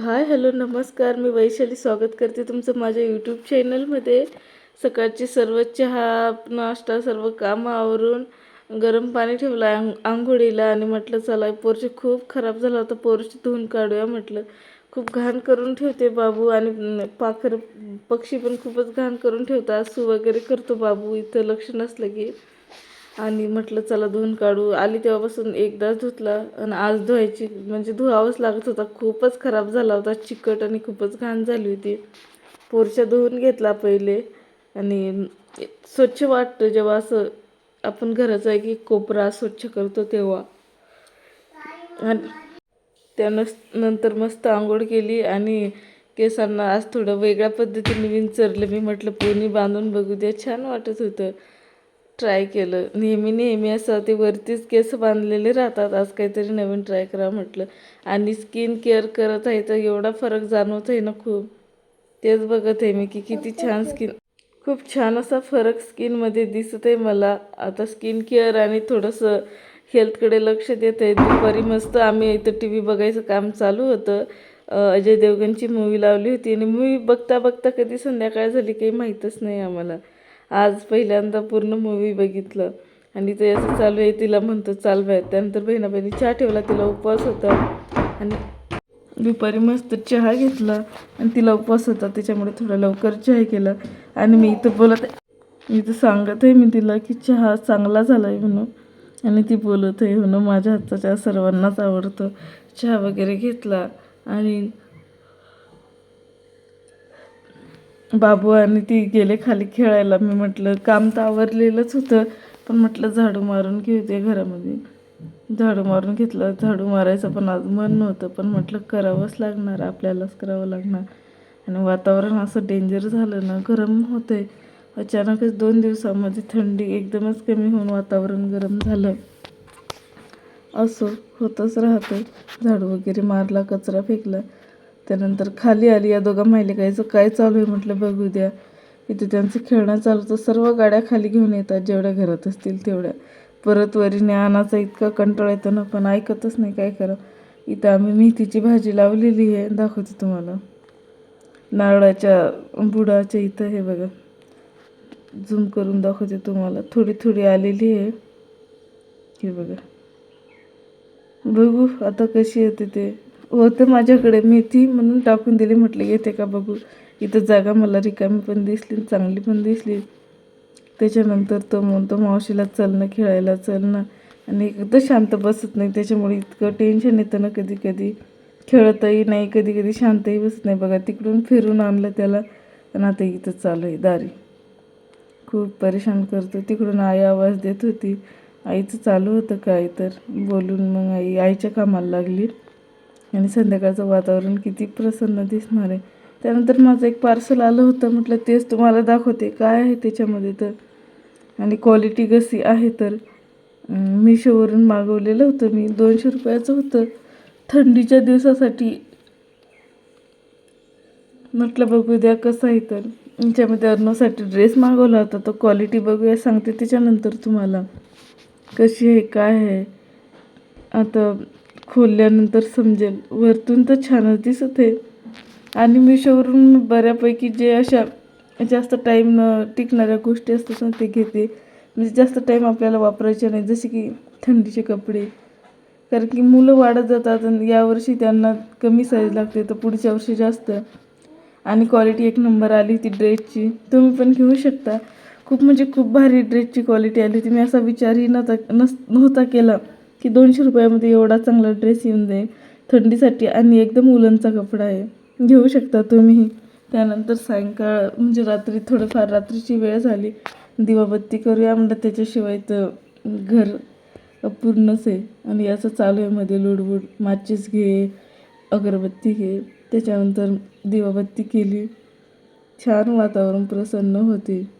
Hi hello नमस्कार. मी वैशाली स्वागत करते तुमचं माझ्या यूट्यूब चॅनलमध्ये सकाळची सर्व चहा नाश्ता सर्व कामं आवरून गरम पाणी ठेवलं आंग आंघोळीला आणि म्हटलं चला पोरचे खूप खराब झाला होता पोरचे धुवून काढूया म्हटलं. खूप घाण करून ठेवते बाबू आणि पाखर पक्षी पण खूपच घाण करून ठेवतात. सू वगैरे करतो बाबू इथं लक्ष नसलं की. आणि म्हटलं चला धुवून काढू. आली तेव्हापासून एकदाच धुतला आणि आज धुवायची. म्हणजे धुवावंच लागत होता. खूपच खराब झाला होता. चिकट आणि खूपच घाण झाली होती. पोरशा धुवून घेतला पहिले. आणि स्वच्छ वाटतं जेव्हा असं आपण घराचा एक एक कोपरा स्वच्छ करतो तेव्हा. आणि त्यानं नंतर मस्त आंघोळ केली आणि केसांना आज थोडं वेगळ्या पद्धतीने विंचरलं. मी म्हटलं पोनी बांधून बघू द्या. छान वाटत होतं. ट्राय केलं. नेहमी नेहमी असं ते वरतीच केस बांधलेले राहतात. आज काहीतरी नवीन ट्राय करा म्हटलं. आणि स्किन केअर करत आहे तर एवढा फरक जाणवत आहे ना खूप. तेच बघत आहे मी की किती छान स्किन. खूप छान असा फरक स्किनमध्ये दिसत आहे मला. आता स्किन केअर आणि थोडंसं हेल्थकडे लक्ष देत आहे. दुपारी मस्त आम्ही इथं टी व्ही बघायचं काम चालू होतं. अजय देवगणची मूवी लावली होती. आणि मूवी बघता बघता कधी संध्याकाळ झाली काही माहीतच नाही आम्हाला. आज पहिल्यांदा पूर्ण मूवी बघितलं. आणि ते असं चालू आहे तिला म्हणतो चाल बाहेर. त्यानंतर बहिणा बहिणी चहा ठेवला तिला उपवास होता. आणि दुपारी मस्त चहा घेतला आणि तिला उपवास होता. त्याच्यामुळे थोडा लवकर चहा केला. आणि मी इथं बोलत मी इथं सांगत आहे मी तिला की चहा चांगला झाला आहे म्हणून. आणि ती बोलत आहे हो म्हणून माझ्या हातचा चहा सर्वांनाच आवडतो. चहा वगैरे घेतला आणि बाबू आणि ती गेले खाली खेळायला. मी म्हटलं काम तर आवरलेलंच होतं पण म्हटलं झाडू मारून घेऊ घरामध्ये. झाडू मारून घेतलं झाडू मारायचं पण आज मन नव्हतं पण म्हटलं करावंच लागणार आपल्यालाच करावं लागणार. आणि वातावरण असं डेंजर झालं ना गरम होतं आहे अचानकच दोन दिवसामध्ये थंडी एकदमच कमी होऊन वातावरण गरम झालं. असं होतच राहतं. झाडू वगैरे मारला कचरा फेकला. त्यानंतर खाली आली. या दोघा माहिलेकायचं काय? चालू आहे? म्हटलं बघू द्या. इथे त्यांचं खेळणं चालू तर सर्व गाड्या खाली घेऊन येतात. जेवढ्या घरात असतील तेवढ्या. परत वरीने आणाचा इतका कंटाळा येतो ना पण ऐकतच नाही काय करा इथं आम्ही मेथीची भाजी लावलेली आहे. दाखवते तुम्हाला. नारळाच्या बुडाच्या इथं हे बघा. झूम करून दाखवते तुम्हाला. थोडी थोडी आलेली आहे. हे बघा. बघू आता कशी येते ते. होतं माझ्याकडे. मेथी म्हणून टाकून दिली. म्हटलं येते का बघू? इथं जागा मला रिकामी पण दिसली चांगली पण दिसली. त्याच्यानंतर तो म्हणतो मावशीला चल ना खेळायला चल ना. आणि एकदा शांत बसत नाही. त्याच्यामुळे इतकं टेन्शन येतं ना कधी कधी. खेळतही नाही कधी कधी शांतही बसत नाही. बघा तिकडून फिरून आणलं त्याला आणि आता इथं चालू आहे दारी. खूप परेशान करतो. तिकडून आई आवाज देत होती. आईचं चालू होतं काय तर. बोलून मग आई आईच्या कामाला लागली. आणि संध्याकाळचं वातावरण किती प्रसन्न दिसणार आहे. त्यानंतर माझं एक पार्सल आलं होतं म्हटलं तेच तुम्हाला दाखवते. काय आहे त्याच्यामध्ये तर? आणि क्वालिटी कशी आहे तर? मिशोवरून मागवलेलं होतं मी. दोनशे रुपयाचं होतं. थंडीच्या दिवसासाठी म्हटलं बघू द्या कसं आहे तर. याच्यामध्ये अर्नोसाठी ड्रेस मागवला होता. तो क्वालिटी बघूया सांगते त्याच्यानंतर तुम्हाला. कशी आहे काय आहे? आता खोलल्यानंतर समजेल. वरतून तर छानच दिसत आहे. आणि मिशोवरून बऱ्यापैकी जे अशा जास्त टाईम न टिकणाऱ्या गोष्टी असतात ना ते घेते. म्हणजे जास्त टाईम आपल्याला वापरायचे नाही. जसे की थंडीचे कपडे. कारण की मुलं वाढत जातात आणि यावर्षी त्यांना कमी साईज लागते. तर पुढच्या वर्षी जास्त. आणि क्वालिटी एक नंबर आली होती ड्रेसची तुम्ही पण घेऊ शकता. खूप म्हणजे खूप भारी ड्रेसची क्वालिटी आली होती. मी असा विचारही नव्हता नस नव्हता केला. की दोनशे रुपयामध्ये एवढा चांगला ड्रेस येऊन जाईल. थंडीसाठी आणि एकदम उलनचा कपडा आहे. घेऊ शकता तुम्ही. त्यानंतर सायंकाळ म्हणजे रात्री थोडंफार रात्रीची वेळ झाली. दिवाबत्ती करूया म्हणलं त्याच्याशिवाय तर घर पूर्णच आहे. आणि असं चालू आहे मध्ये लुडबुड माचीस घे अगरबत्ती घे. त्याच्यानंतर दिवाबत्ती केली. छान वातावरण प्रसन्न होते.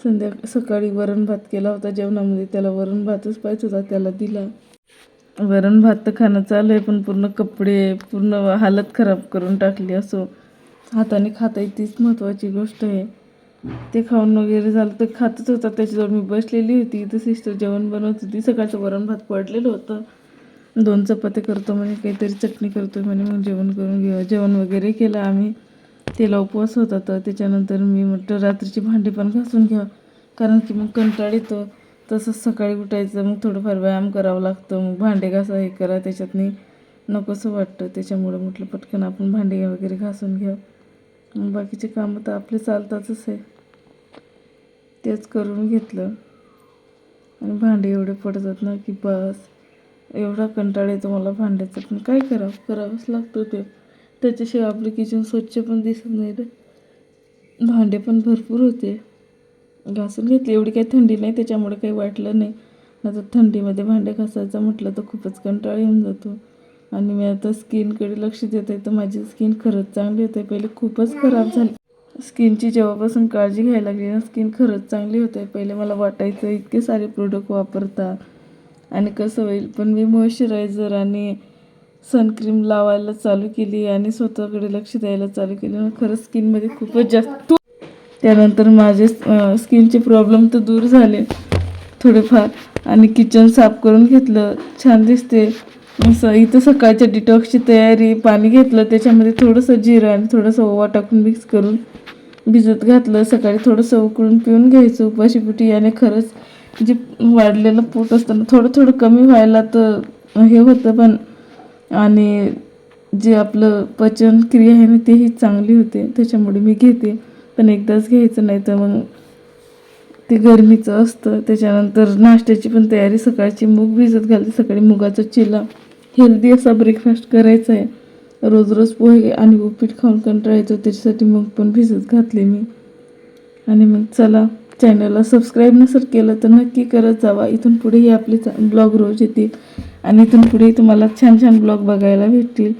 संध्या सकाळी वरण भात केला होता. जेवणामध्ये त्याला वरण भातच पाहिजे होता. त्याला दिला. वरण भात तर खाणं चालू आहे पण पूर्ण कपडे पूर्ण हालत खराब करून टाकली असो. हाताने खाता तीच महत्त्वाची गोष्ट आहे. ते खाऊन वगैरे झालं तर खातच होता. त्याच्याजवळ मी बसलेली होती. तर सिस्टर जेवण बनवत होती. सकाळचं वरण भात पडलेलं होतं. दोन चपात्या करतो म्हणे काहीतरी चटणी करतो म्हणे मग जेवण करून घेऊ. जेवण वगैरे केलं आम्ही. त्याला उपवास होता तर त्याच्यानंतर मी म्हटलं रात्रीची भांडी पण घासून घ्या. कारण की मग कंटाळ येतो. तसंच सकाळी उठायचं मग थोडंफार व्यायाम करावं लागतं. मग भांडे घासा हे करा. त्याच्यातनी नकोसं वाटतं. त्याच्यामुळं म्हटलं पटकन आपण भांडे वगैरे घासून घ्या. मग बाकीचे कामं तर आपले चालतातच आहे. तेच करून घेतलं. आणि भांडे एवढे पडतात ना की बस. एवढा कंटाळा येतो मला भांड्याचा. पण काय करावं? करावंच लागतं ते. त्याच्याशिवाय आपलं किचन स्वच्छ पण दिसत नाही रे. भांडे पण भरपूर होते. घासून घेतली. एवढी काही थंडी नाही त्याच्यामुळे काही वाटलं नाही. आता थंडीमध्ये भांडे घासायचं म्हटलं तर खूपच कंटाळा येऊन जातो. आणि मी आता स्किनकडे लक्ष देत आहे तर माझी स्किन खरंच चांगली होते. पहिले खूपच खराब झाली. स्किनची जेव्हापासून काळजी घ्यायला लागली ना स्किन खरंच चांगली होते. पहिले मला वाटायचं इतके सारे प्रोडक्ट वापरता. आणि कसं होईल पण मी मॉइश्चरायझर आणि सनक्रीम लावायला चालू केली आणि स्वतःकडे लक्ष द्यायला चालू केलं. खरंच स्किनमध्ये खूपच जास्त त्यानंतर माझे स्किनचे प्रॉब्लेम तर दूर झाले थोडेफार. आणि किचन साफ करून घेतलं. छान दिसते. असं इथं सकाळच्या डिटॉक्सची तयारी पाणी घेतलं. त्याच्यामध्ये थोडंसं जिरं आणि थोडंसं ओवा टाकून मिक्स करून भिजत घातलं. सकाळी थोडंसं उकळून पिऊन घ्यायचं उपाशी उपाशीपोटी. आणि खरंच जे वाढलेलं पोट असतं ना थोडं थोडं कमी व्हायला तर हे होतं. पण आणि जे आपलं पचन क्रिया आहे ना तेही चांगली होते. त्याच्यामुळे मी घेते. पण एकदाच घ्यायचं नाही तर मग ते गरमीचं असतं. त्याच्यानंतर नाश्त्याची पण तयारी. सकाळची मूग भिजत घालते. सकाळी मुगाचा चिला. हेल्दी असा ब्रेकफास्ट करायचा आहे. रोज रोज पोहे आणि उपीट खाऊन कंटाळायचो त्याच्यासाठी मूग पण भिजत घातले मी. आणि मग चला. चॅनलला सबस्क्राईब नसेल केलं तर नक्की करत जावा. इथून पुढेही आपले ब्लॉग रोज येतील. आणि इथून पुढेही तुम्हाला छान छान ब्लॉग बघायला भेटतील.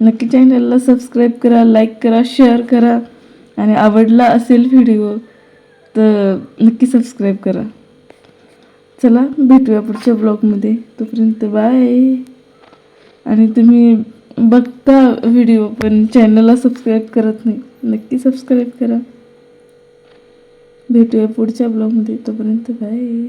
नक्की चॅनलला सबस्क्राईब करा लाईक करा शेअर करा. आणि आवडला असेल व्हिडिओ तर नक्की सबस्क्राईब करा. चला भेटूया पुढच्या ब्लॉगमध्ये तोपर्यंत बाय आणि तुम्ही बघता व्हिडिओ पण चॅनलला सबस्क्राईब करत नाही. नक्की सबस्क्राईब करा. भेटूया पुढच्या ब्लॉगमध्ये. तोपर्यंत बाय.